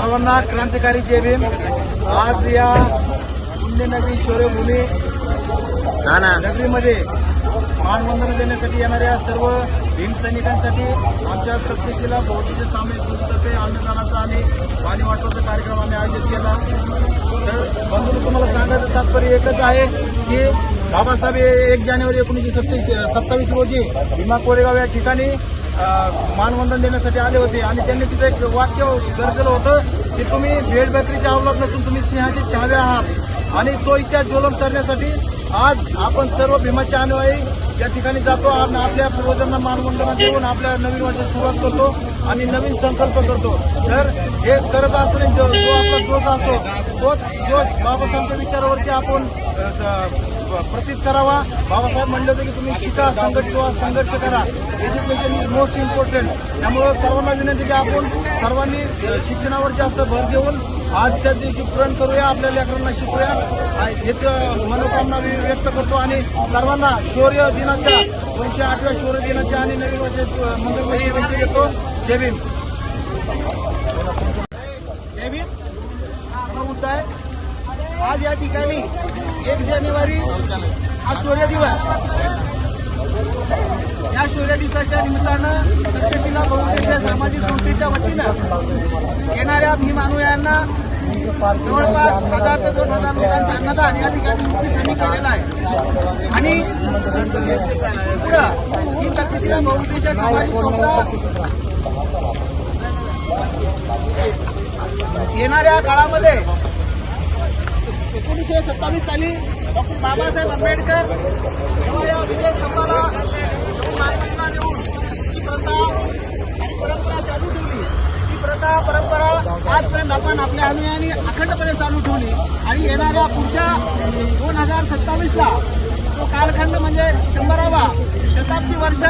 सर्वांना क्रांतिकारी जय भीम. आज या पुण्यनगरी शौर्यभूमी नगरीमध्ये मानवंदन देण्यासाठी येणाऱ्या सर्व भीम सैनिकांसाठी आमच्या तक्षशिला बौद्धचे सामने संस्थेचे अन्नदानाचा आणि पाणी वाटपाचा कार्यक्रम आम्ही आयोजित केला. तर बंधू तुम्हाला सांगायचं तात्पर्य एकच आहे की बाबासाहेब हे एक जानेवारी एकोणीसशे सत्तीस सत्तावीस रोजी भीमा कोरेगाव या ठिकाणी मानवंदन देण्यासाठी आले होते आणि त्यांनी तिथे एक वाक्य गरजेलं होतं की तुम्ही भेड बकरीच्या अवलाद नसून तुम्ही सिंहाचे छावे आहात. आणि तो इतिहास ज्वलन करण्यासाठी आज आपण सर्व भीमाचे अनुयायी या ठिकाणी जातो आणि आपल्या पूर्वजांना मानवंदना देऊन आपल्या नवीन वर्षात सुरुवात करतो आणि नवीन संकल्प करतो. तर हे करत असताना जो आपला दोष असतो तोच दोष बाबासाहेबांच्या विचारावरती आपण प्रतीत करावा. बाबासाहेब म्हणले होते की तुम्ही शिका संघटित व्हा संघर्ष करा. एज्युकेशन इज मोस्ट इम्पॉर्टंट त्यामुळं सर्वांना विनंती की आपण सर्वांनी शिक्षणावर जास्त भर देऊन आज त्या दिवशी पुरण करूया आपल्या लेकरांना शिकूया हेच मनोकामना मी व्यक्त करतो आणि सर्वांना शौर्य दिनाच्या दोनशे आठव्या शौर्य दिनाच्या आणि नवीन वर्ष मंगलमय विनंती देतो. जय भीम. जय भीम. मुद्दा आहे. आज या ठिकाणी एक जानेवारी हा शौर्य दिवस. या शौर्य दिवसाच्या निमित्तानं तक्षशिला बहुउद्देशीय सामाजिक संस्थेच्या वतीनं येणाऱ्या भीम जवळपास हजार ते दोन हजार लोकांचा अन्नदान या ठिकाणी नुकतीच केलेलं आहे. आणि पुढं ही तक्षशिला बहुउद्देशीय सामाजिक संस्था येणाऱ्या काळामध्ये एकोणीसशे सत्तावीस साली डॉक्टर बाबासाहेब आंबेडकर जेव्हा या विजय स्तंभाला मानवंदना देऊन ही प्रथा आणि परंपरा चालू ठेवली ही प्रथा परंपरा आजपर्यंत आपण आपल्या अनुयायांनी अखंडपणे चालू ठेवली आणि येणाऱ्या पुढच्या दोन हजार सत्तावीसला तो कालखंड म्हणजे शंभरावा शताब्दी वर्ष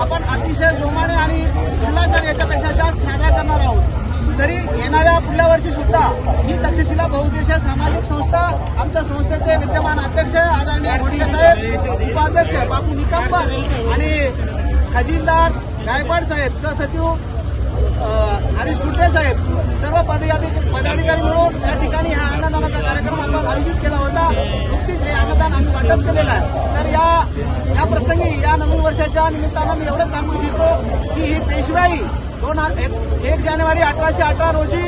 आपण अतिशय जोमाने आणि शिलाचार याच्यापेक्षा जास्त साजरा करणार आहोत. तरी येणाऱ्या पुढल्या वर्षी सुद्धा ही तक्षशिला बहुउद्देशीय सामाजिक आता आमच्या संस्थेचे विद्यमान अध्यक्ष आदरणीय घोटके साहेब उपाध्यक्ष बापू निकंबर आणि खजिनदार गायकवाड साहेब सहसचिव हरीश कुठे साहेब सर्व पदाधिकारी पदाधिकारी मिळून या ठिकाणी हा अन्नदानाचा कार्यक्रम आपण आयोजित केला होता. नुकतीच हे अन्नदान आम्ही वाटप केलेलं आहे. तर या या प्रसंगी या नवीन वर्षाच्या निमित्तानं मी एवढं सांगू इच्छितो की ही पेशवाई दोन एक जानेवारी अठराशे अठरा रोजी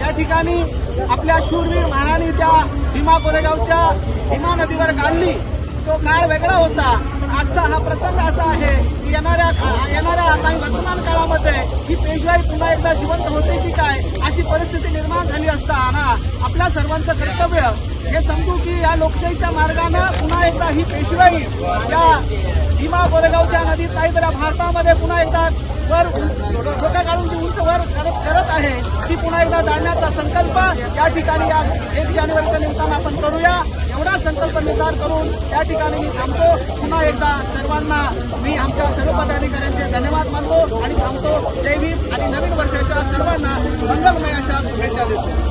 या ठिकाणी आपल्या शूरवीर महाराणी त्या भीमा कोरेगावच्या भीमा नदीवर काढली. तो काळ वेगळा होता. आजचा हा प्रसंग असा आहे की येणाऱ्या येणाऱ्या काही वर्तमान काळामध्ये ही पेशवाई पुन्हा एकदा जिवंत होते की काय अशी परिस्थिती निर्माण झाली असताना आपल्या सर्वांचं कर्तव्य हे समजू की या लोकशाहीच्या मार्गानं पुन्हा एकदा ही पेशवाई या नदीत नाही तर भारतामध्ये पुन्हा एकदा वर डोका काढून जी उंच वर करत करत आहे ती पुन्हा एकदा जाणण्याचा संकल्प या ठिकाणी या एक जानेवारीच्या निमित्तानं आपण करूया. एवढा संकल्प निर्धार करून या ठिकाणी मी थांबतो. पुन्हा एकदा सर्वांना मी आमच्या सर्व पदाधिकाऱ्यांचे धन्यवाद मानतो आणि थांबतो. जय भीम आणि नवीन वर्षाच्या सर्वांना मंगलमय अशा शुभेच्छा देतो.